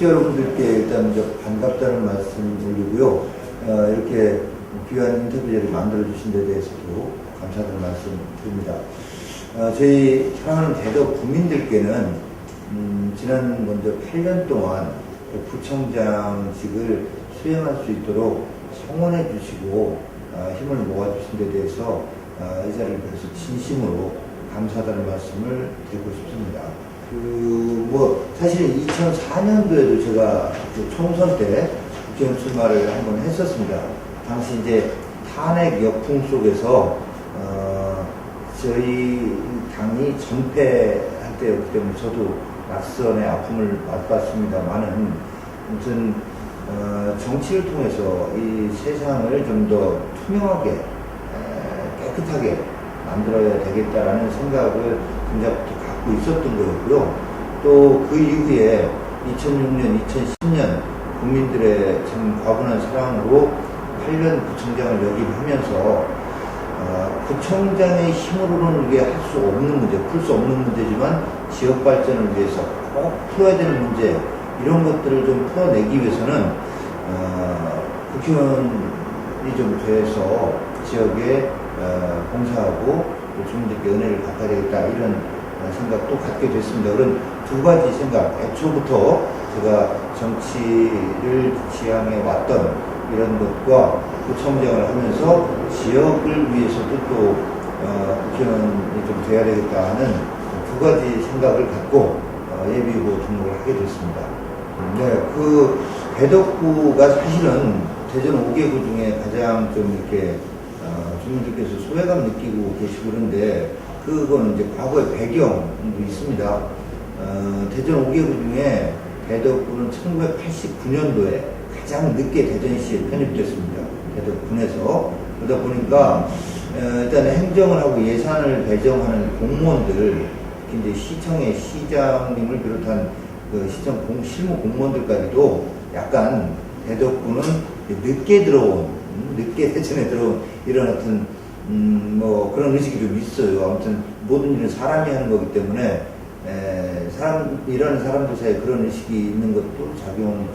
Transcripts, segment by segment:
국제 여러분들께 일단 먼저 반갑다는 말씀 드리고요. 어, 이렇게 귀한 인터뷰를 만들어 주신 데 대해서도 감사하다는 말씀 드립니다. 어, 저희 사랑하는 대덕 국민들께는 음, 지난 먼저 8년 동안 부청장직을 수행할 수 있도록 성원해 주시고 어, 힘을 모아 주신 데 대해서 어, 이 자리를 빌어서 진심으로 감사하다는 말씀을 드리고 싶습니다. 그 뭐 사실 2004년도에도 제가 그 총선 때 국회의원 출마를 한 번 했었습니다. 당시 이제 탄핵 역풍 속에서 어, 저희 당이 전패할 때였기 때문에 저도 낯선의 아픔을 맛봤습니다만은 아무튼 어, 정치를 통해서 이 세상을 좀 더 투명하게 에, 깨끗하게 만들어야 되겠다라는 생각을 굉장부터 있었던 거였고요. 또 그 이후에 2006년, 2010년 국민들의 참 과분한 사랑으로 8년 부청장을 역임하면서 어, 구청장의 힘으로는 이게 할수 없는 문제, 풀 수 없는 문제지만 지역 발전을 위해서 꼭 풀어야 되는 문제 이런 것들을 좀 풀어내기 위해서는 어, 국회의원이 좀 돼서 지역에 어, 봉사하고 또 주민들께 은혜를 갚아야 되겠다 이런 어, 생각도 갖게 됐습니다. 그런 두 가지 생각, 애초부터 제가 정치를 지향해 왔던 이런 것과 구청장을 하면서 지역을 위해서도 또 어, 국회의원이 좀 돼야 되겠다 하는 두 가지 생각을 갖고 어, 예비후보 등록을 하게 됐습니다. 네, 그 배덕구가 사실은 대전 5개구 중에 가장 좀 이렇게 어, 주민들께서 소외감 느끼고 계시고 그런데 그거는 이제 과거의 배경도 있습니다. 어, 대전 5개구 중에 배덕구는 1989년도에 가장 늦게 대전시에 편입됐습니다. 대덕군에서 그러다 보니까 어, 일단 행정을 하고 예산을 배정하는 공무원들 이제 시청의 시장님을 비롯한 그 시청 공, 실무 공무원들까지도 약간 대덕구는 늦게 들어온 음, 늦게 대전에 들어온 이런 어떤 음, 뭐 그런 의식이 좀 있어요. 아무튼 모든 일은 사람이 하는 거기 때문에 에, 사람 일하는 사람들 사이에 그런 의식이 있는 것도 작용이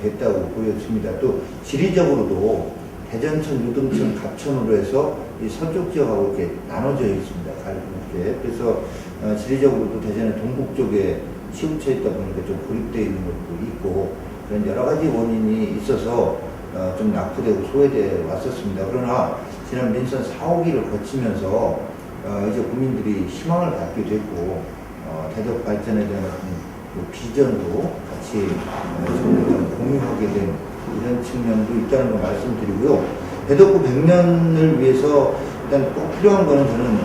됐다고 보여집니다. 또 지리적으로도 대전천, 유등천, 갑천으로 해서 이 서쪽 지역하고 이렇게 나눠져 있습니다. 갈게 그래서 어, 지리적으로도 대전의 동북 쪽에 치우쳐 있다 보니까 좀 고립되어 있는 것도 있고 그런 여러 가지 원인이 있어서 어, 좀 낙후되고 소외되어 왔었습니다. 그러나 지난 민선 4, 5기를 거치면서 어, 이제 국민들이 희망을 갖게 됐고 어, 대덕 발전에 대한 그 비전도 같이 어, 좀 공유하게 된 이런 측면도 있다는 걸 말씀드리고요. 대덕구 100년을 위해서 일단 꼭 필요한 거는 저는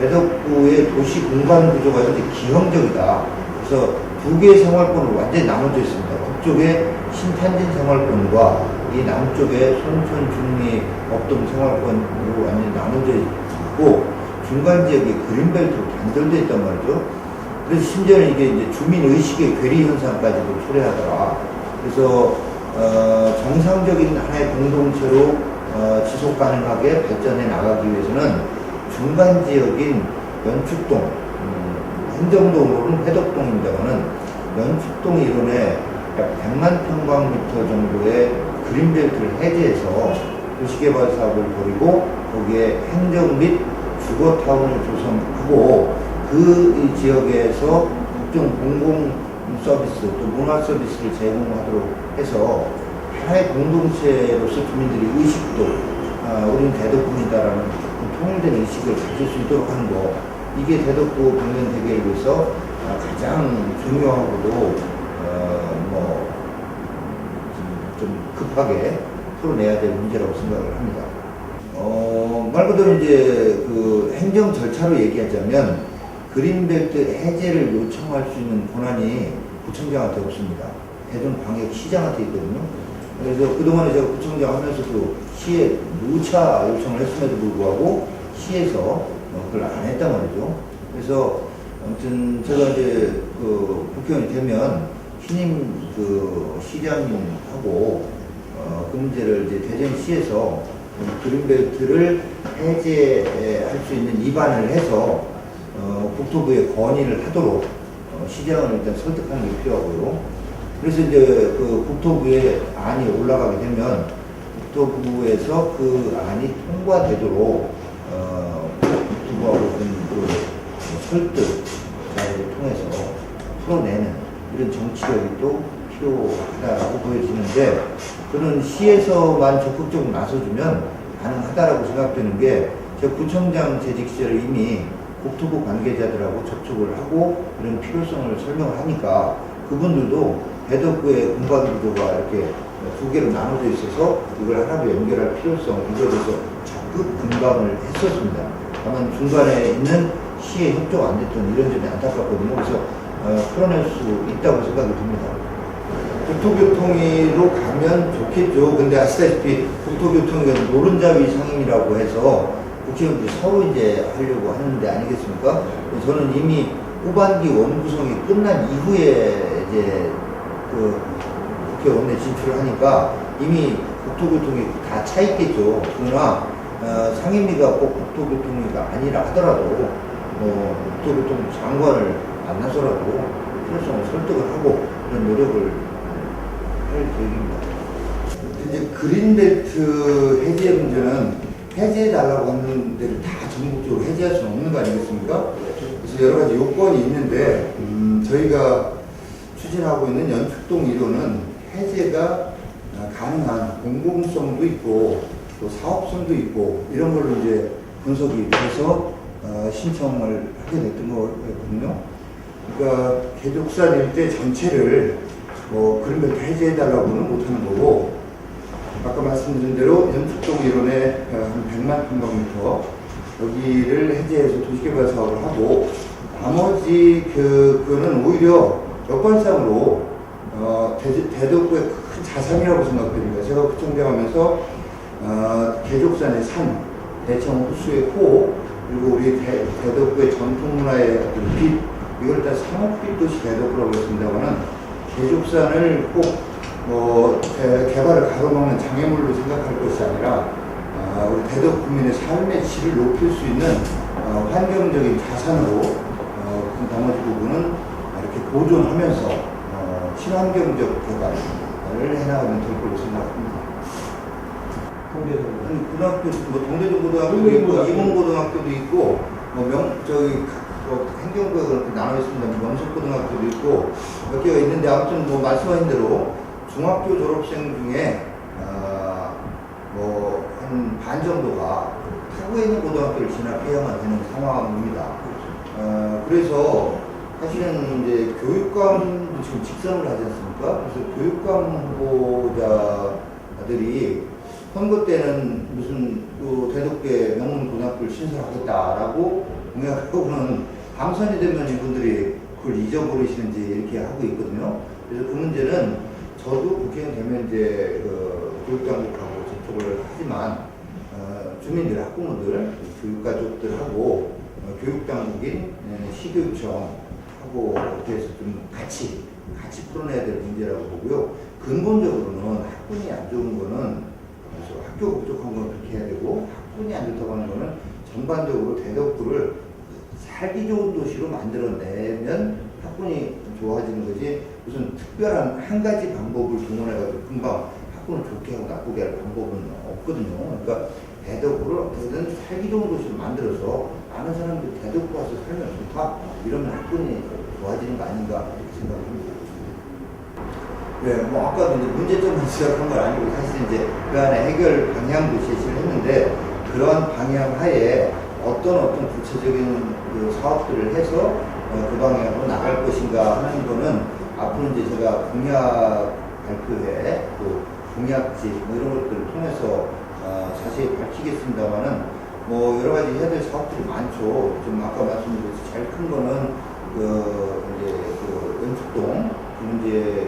대덕구의 도시 공간 구조가 현재 기형적이다. 그래서 두 개의 생활권으로 완전히 나눠져 있습니다. 북쪽에 신탄진 생활권과 이 남쪽에 손천 중리 업동 생활권으로 완전히 나눠져 있고 중간 지역이 그린벨트로 단절되어 있단 말이죠. 그래서 심지어는 이게 이제 주민 의식의 괴리 현상까지도 초래하더라. 그래서 어, 정상적인 하나의 공동체로 어, 지속 가능하게 발전해 나가기 위해서는 중간 지역인 연축동, 음, 행정동으로는 회덕동입니다만은 연축동 이론에 약 100만 평방미터 정도의 그린벨트를 해제해서 도시개발 사업을 벌이고 거기에 행정 및 주거타운을 조성하고 그 지역에서 각종 공공 서비스 또 문화 서비스를 제공하도록 해서 하나의 공동체로서 주민들이 의식도 아, 우리는 대덕군이다라는 통일된 의식을 가질 수 있도록 하는 거. 이게 대덕구 방면 대계를 위해서 아, 가장 중요하고도 어, 뭐, 좀, 좀 급하게 풀어내야 될 문제라고 생각을 합니다. 어, 말 그대로 이제 그 행정 절차로 얘기하자면 그린벨트 해제를 요청할 수 있는 권한이 구청장한테 없습니다. 대전 광역시장한테 있거든요. 그래서 그동안에 제가 구청장 하면서도 시에 누차 요청을 했음에도 불구하고 시에서 어, 그걸 안 했단 말이죠. 그래서 아무튼 제가 이제 그 국회의원이 되면 신임 그 시장님하고 어, 그 문제를 이제 대전시에서 그린벨트를 해제할 수 있는 입안을 해서 어, 국토부에 건의를 하도록 어, 시장을 일단 설득하는 게 필요하고요. 그래서 이제 그 국토부에 안이 올라가게 되면 국토부에서 그 안이 통과되도록 설득 자를 통해서 풀어내는 이런 정치력이 또 필요하다고 보여지는데 저는 시에서만 적극적으로 나서주면 가능하다라고 생각되는 게 제가 구청장 재직 시절에 이미 국토부 관계자들하고 접촉을 하고 이런 필요성을 설명을 하니까 그분들도 배덕구의 공간 구조가 이렇게 두 개로 나눠져 있어서 이걸 하나로 연결할 필요성 이거에 대해서 적극 공감을 했었습니다. 다만 중간에 있는 시의 협조가 안 됐던 이런 점이 안타깝거든요. 그래서 어, 풀어낼 수 있다고 생각이 듭니다. 국토교통으로 가면 좋겠죠. 근데 아시다시피 국토교통이 노른자위 상임이라고 해서 국회의원들이 서로 이제 하려고 하는데 아니겠습니까? 저는 이미 후반기 원구성이 끝난 이후에 이제 그 국회의원에 진출을 하니까 이미 국토교통이 다 차 있겠죠. 그러나 어, 상임위가 꼭 국토교통위가 아니라 하더라도 뭐 국토교통 장관을 만나서라도 필요성을 설득을 하고 그런 노력을 할 계획입니다. 이제 그린벨트 해제 문제는 해제해달라고 하는 데를 다 전국적으로 해제할 수는 없는 거 아니겠습니까? 그래서 여러 가지 요건이 있는데, 음, 저희가 추진하고 있는 연축동 1호는 해제가 아, 가능한 공공성도 있고, 또 사업성도 있고, 이런 걸로 이제 분석이 돼서 어, 신청을 하게 됐던 거거든요. 그러니까 개족산 일대 전체를 뭐 그린벨트 해제해달라고는 못하는 거고 아까 말씀드린 대로 연축동 일원에 어, 한 100만 평방미터 여기를 해제해서 도시개발 사업을 하고 나머지 그 그거는 오히려 여건상으로 어, 대, 대덕구의 큰 자산이라고 생각됩니다. 제가 구청장 하면서 어, 개족산의 산, 대청 호수의 호, 그리고 우리 대, 대덕구의 전통 문화의 어떤 빛, 이걸 다 상업빛 도시 대덕구라고 했습니다만은 개족산을 꼭 뭐, 개, 개발을 가로막는 장애물로 생각할 것이 아니라 아, 우리 대덕 국민의 삶의 질을 높일 수 있는 어, 환경적인 자산으로 어, 그 나머지 부분은 이렇게 보존하면서 어, 친환경적 개발을 해나가면 될 거로 생각합니다. 아니, 고등학교, 뭐 동대 중 고등학교도 있고 이문 고등학교도 있고 뭐 명 저기 각- 뭐 행정부가 그렇게 나눠 있습니다. 뭐 명석 고등학교도 있고 몇 개가 있는데 아무튼 뭐 말씀하신 대로 중학교 졸업생 중에 아, 뭐한 반 정도가 타구에 있는 고등학교를 진학해야만 되는 상황입니다. 어, 그래서 사실은 이제 교육감도 지금 직선을 하지 않습니까? 그래서 교육감 후보자들이 선거 때는 무슨 그 대덕계 명문 고등학교를 신설하겠다라고 공약하고는 당선이 되면 이분들이 그걸 잊어버리시는지 이렇게 하고 있거든요. 그래서 그 문제는 저도 국회의원 되면 이제 그 교육당국하고 접촉을 하지만 어, 주민들, 학부모들, 교육가족들하고 어, 교육당국인 에, 시교육청하고 이렇게 해서 좀 같이 같이 풀어내야 될 문제라고 보고요. 근본적으로는 학군이 안 좋은 거는 그래서 학교 부족한 건 그렇게 해야 되고 학군이 안 좋다고 하는 거는 전반적으로 대덕구를 살기 좋은 도시로 만들어내면 학군이 좋아지는 거지 무슨 특별한 한 가지 방법을 동원해가지고 금방 학군을 좋게 하고 나쁘게 할 방법은 없거든요. 그러니까 대덕구를 어떻게든 살기 좋은 도시로 만들어서 많은 사람들이 대덕구 와서 살면 좋다 이러면 학군이 좋아지는 거 아닌가 생각합니다. 네, 뭐 아까도 이제 문제점만 지적한 건 아니고 사실 이제 그 안에 해결 방향도 제시를 했는데 그러한 방향 하에 어떤 어떤 구체적인 그 사업들을 해서 어, 그 방향으로 나갈 것인가 하는 거는 앞으로 이제 제가 공약 발표회 또 공약지 뭐 이런 것들을 통해서 어, 자세히 밝히겠습니다만은 뭐 여러 가지 해야 될 사업들이 많죠. 좀 아까 말씀드렸듯이 제일 큰 거는 그 이제 그 연축동 있고 또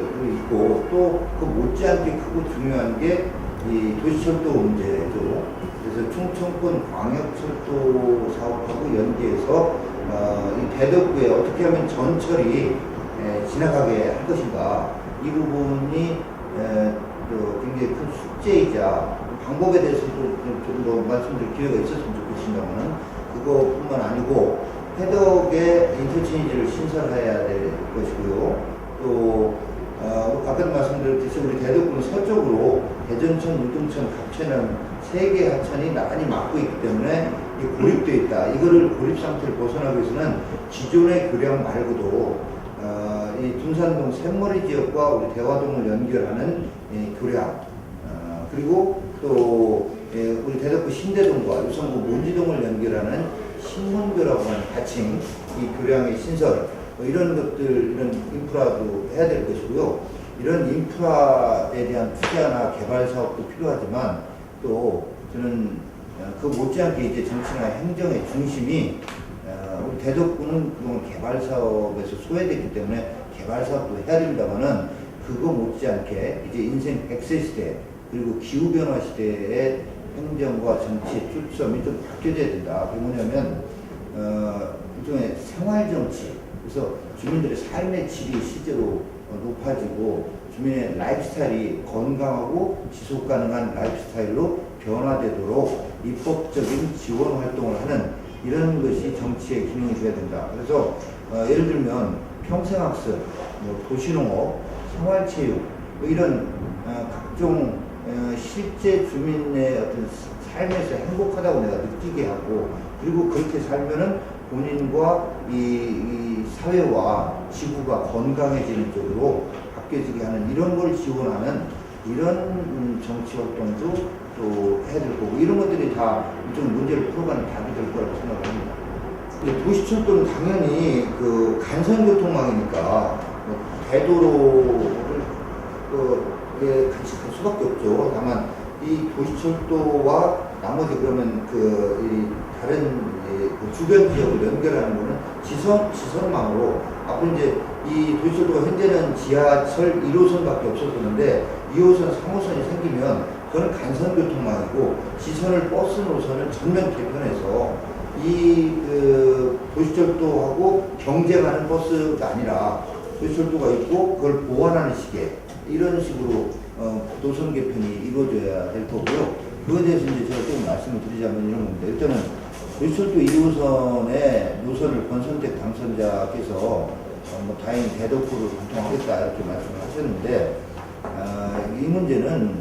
그 못지않게 크고 중요한 게 이 도시철도 문제죠. 그래서 충청권 광역철도 사업하고 연계해서 어, 이 대덕구에 어떻게 하면 전철이 에, 지나가게 할 것인가 이 부분이 에, 또 굉장히 큰 숙제이자 방법에 대해서도 좀, 좀더 말씀드릴 기회가 있었으면 좋겠습니다만은 그거뿐만 아니고 해덕의 인터체인지를 신설해야 될 것이고요. 또 어, 아까도 말씀드렸듯이 우리 대덕구는 서쪽으로 대전천, 우등천, 갑천은 세 개 하천이 나란히 막고 있기 때문에 이 고립되어 있다. 이거를 고립 상태를 벗어나기 위해서는 기존의 교량 말고도 어, 이 둔산동 샘머리 지역과 우리 대화동을 연결하는 이 교량 어, 그리고 또 예, 우리 대덕구 신대동과 유성구 몬지동을 연결하는 신문교라고 하는 하층 이 교량의 신설 뭐 이런 것들 이런 인프라도 해야 될 것이고요. 이런 인프라에 대한 투자나 개발 사업도 필요하지만 또 저는 어, 그 못지않게 이제 정치나 행정의 중심이 어, 우리 대덕구는 그동안 개발 사업에서 소외됐기 때문에 개발 사업도 해야 됩니다만은 그거 못지않게 이제 인생 100세 시대 그리고 기후 변화 시대의 행정과 정치의 초점이 좀 바뀌어져야 된다. 그게 뭐냐면 어, 일종의 생활 정치 그래서 주민들의 삶의 질이 실제로 어, 높아지고 주민의 라이프스타일이 건강하고 지속 가능한 라이프스타일로 변화되도록 입법적인 지원 활동을 하는 이런 것이 정치의 기능이 되어야 된다. 그래서 어, 예를 들면 평생학습, 뭐 도시농업, 생활체육 뭐 이런 어, 각종 어, 실제 주민의 어떤 삶에서 행복하다고 내가 느끼게 하고 그리고 그렇게 살면은 본인과 이, 이 사회와 지구가 건강해지는 쪽으로 바뀌어지게 하는 이런 걸 지원하는 이런 음, 정치 활동도 또 해야 될 거고 이런 것들이 다 좀 문제를 풀어가는 답이 될 거라고 생각합니다. 도시철도는 당연히 그 간선교통망이니까 뭐 대도로를 그 예, 같이 갈 수밖에 없죠. 다만 이 도시철도와 나머지 그러면 그이 다른 이 그 주변 지역을 연결하는 거는 지선 지선망으로 앞으로 이제 이 도시철도가 현재는 지하철 1호선밖에 없었었는데 2호선, 3호선이 생기면 그건 간선교통망이고 지선을 버스 노선을 전면 개편해서 이 그 도시철도하고 경쟁하는 버스가 아니라 도시철도가 있고 그걸 보완하는 식의 이런 식으로 어, 노선 개편이 이루어져야 될 거고요. 그거에 대해서 이제 제가 조금 말씀을 드리자면 이런 겁니다. 일단은 도시철도 2호선의 노선을 권선택 당선자께서 어, 뭐 다행히 대덕구를 관통하겠다 이렇게 말씀을 하셨는데 아, 이 문제는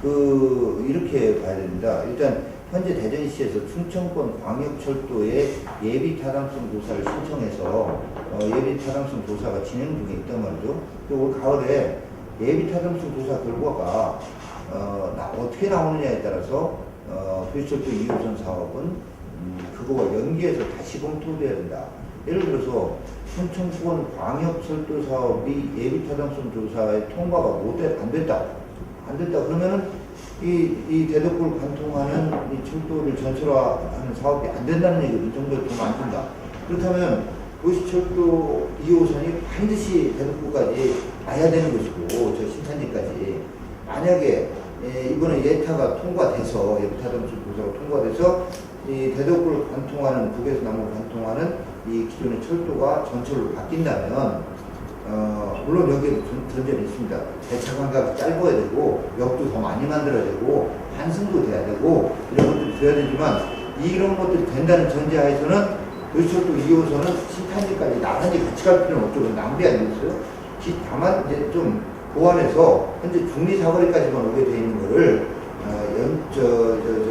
그 이렇게 봐야 됩니다. 일단 현재 대전시에서 충청권 광역철도의 예비 타당성 조사를 신청해서 어, 예비 타당성 조사가 진행 중에 있단 말이죠. 올 가을에 예비 타당성 조사 결과가 어, 나, 어떻게 나오느냐에 따라서 어, 도시철도 2호선 사업은 음, 그거와 연계해서 다시 검토돼야 된다. 예를 들어서 충청권 광역철도 사업이 예비 타당성 조사에 통과가 못돼 안 됐다. 안 됐다. 그러면은 이, 이 대덕구를 관통하는 이 철도를 전철화하는 사업이 안 된다는 얘기도 이 정도 돈안 든다. 그렇다면 도시철도 2호선이 반드시 대덕구까지 와야 되는 것이고 저 신탄지까지 만약에 예, 이번에 예타가 통과돼서 예타정수 조사가 통과돼서 이 대덕구를 관통하는 북에서 남으로 관통하는 이 기존의 철도가 전철로 바뀐다면 어, 물론 여기에 전- 전제는 있습니다. 대차 간격이 짧아야 되고 역도 더 많이 만들어야 되고 환승도 돼야 되고 이런 것들이 돼야 되지만 이런 것들이 된다는 전제하에서는 도시철도 2호선은 신탄지까지 나란히 같이 갈 필요는 없죠. 낭비 아니겠어요? 기- 다만 이제 좀 보완해서 현재 중리 사거리까지만 오게 돼 있는 거를 어, 연, 저, 저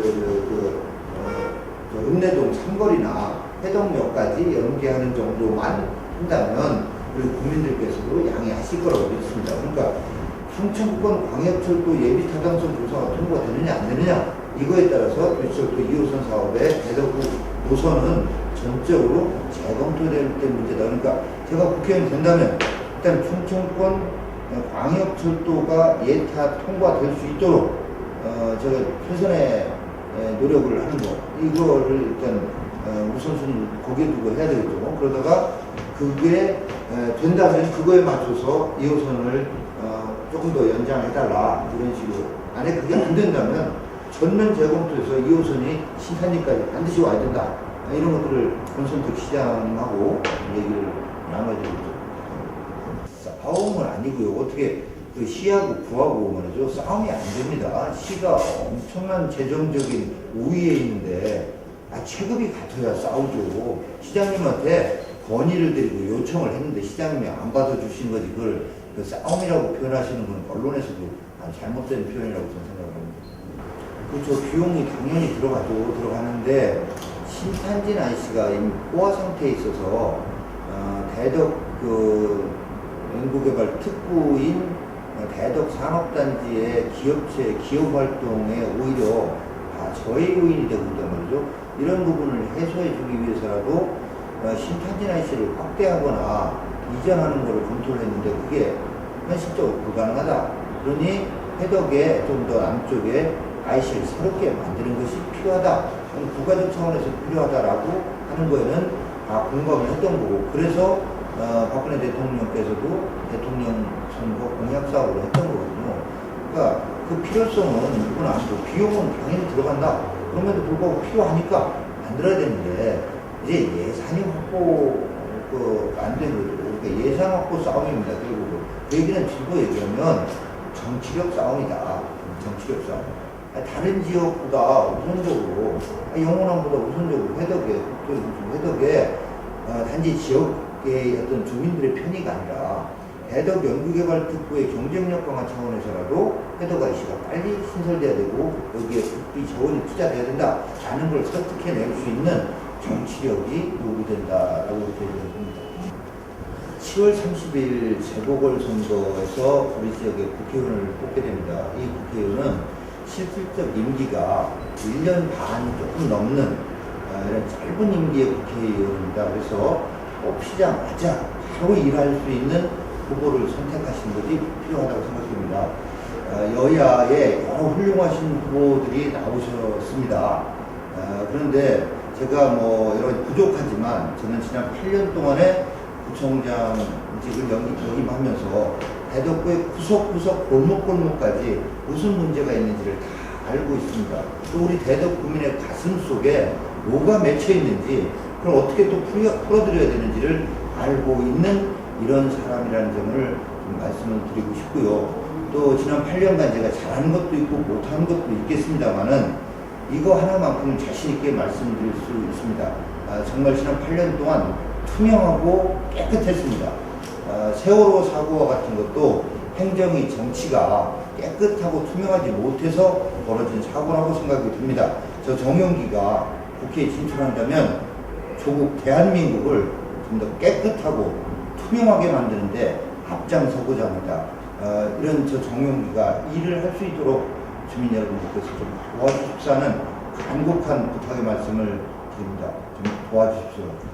읍내동 삼거리나 해동역까지 연계하는 정도만 한다면 우리 국민들께서도 양해하실 거라고 믿습니다. 그러니까 충청권 광역철도 예비 타당성 조사가 통과되느냐 안 되느냐 이거에 따라서 도시철도 2호선 사업의 대덕구 노선은 전적으로 재검토될 때 문제다. 그러니까 제가 국회의원 된다면 일단 충청권 광역철도가 예타 통과될 수 있도록 어, 제가 최선의 에, 노력을 하는 거 이거를 일단 어, 우선순위 거기에 두고 해야 되겠죠. 그러다가 그게 에, 된다면 그거에 맞춰서 2호선을 어, 조금 더 연장해달라 이런 식으로 만약 그게 안 된다면 전면 재검토해서 2호선이 신탄리까지 반드시 와야 된다 이런 것들을 권선택 시장하고 얘기를 나눠야 되겠죠. 싸움은 아니고요. 어떻게 그 시하고 구하고 말이죠. 싸움이 안 됩니다. 시가 엄청난 재정적인 우위에 있는데 아, 체급이 같아야 싸우죠. 시장님한테 건의를 드리고 요청을 했는데 시장님이 안 받아주신 거지. 그걸 그 싸움이라고 표현하시는 건 언론에서도 아주 잘못된 표현이라고 저는 생각합니다. 그저 비용이 당연히 들어가도 들어가는데 신탄진 아이씨가 이미 포화 상태에 있어서 어, 대덕 그 연구개발 특구인 어, 대덕 산업단지의 기업체 기업 활동에 오히려 다 저해 요인이 되고 있단 말이죠. 이런 부분을 해소해 주기 위해서라도 어, 신탄진 아이씨를 확대하거나 이전하는 것을 검토를 했는데 그게 현실적으로 불가능하다. 그러니 해덕에 좀 더 남쪽에 IC를 새롭게 만드는 것이 필요하다. 국가적 차원에서 필요하다라고 하는 거에는 다 공감을 했던 거고 그래서 어, 박근혜 대통령께서도 대통령 선거 공약 사업을 했던 거거든요. 그러니까 그 필요성은 누구나 알고 비용은 당연히 들어간다. 그럼에도 불구하고 필요하니까 만들어야 되는데 이제 예산이 확보 그 안 되는 거죠. 그러니까 예산 확보 싸움입니다. 결국은 그 얘기는 뒤로 얘기하면 정치력 싸움이다. 정치력 싸움. 아니, 다른 지역보다 우선적으로 아니, 영원함보다 우선적으로 해덕에 국토 해덕에 어, 단지 지역 의 어떤 주민들의 편의가 아니라 해덕 연구개발 특구의 경쟁력 강화 차원에서라도 해덕 IC가 빨리 신설돼야 되고 여기에 국비 자원이 투자돼야 된다라는 걸 설득해낼 수 있는 정치력이 요구된다라고 생각합니다. 10월 30일 재보궐선거에서 우리 지역의 국회의원을 뽑게 됩니다. 이 국회의원은 실질적 임기가 1년 반이 조금 넘는 아, 이런 짧은 임기의 국회의원입니다. 그래서 뽑히자마자 바로 일할 수 있는 후보를 선택하시는 것이 필요하다고 생각합니다. 아, 여야에 여러 훌륭하신 후보들이 나오셨습니다. 아, 그런데 제가 뭐 가지 부족하지만 저는 지난 8년 동안에 구청장직을 역임하면서 대덕구의 구석구석 골목골목까지 무슨 문제가 있는지를 다 알고 있습니다. 또 우리 대덕 구민의 가슴 속에 뭐가 맺혀 있는지 그걸 어떻게 또 풀어, 풀어드려야 되는지를 알고 있는 이런 사람이라는 점을 좀 말씀을 드리고 싶고요. 또 지난 8년간 제가 잘하는 것도 있고 못하는 것도 있겠습니다만은 이거 하나만큼은 자신 있게 말씀드릴 수 있습니다. 아, 정말 지난 8년 동안 투명하고 깨끗했습니다. 아, 세월호 사고와 같은 것도 행정이 정치가 깨끗하고 투명하지 못해서 벌어진 사고라고 생각이 듭니다. 저 정용기가 국회에 진출한다면 조국 대한민국을 좀 더 깨끗하고 투명하게 만드는데 앞장서고자 합니다. 어, 이런 저 정용기가 일을 할 수 있도록 주민 여러분들께서 좀 도와주십사는 간곡한 부탁의 말씀을 드립니다. 좀 도와주십시오.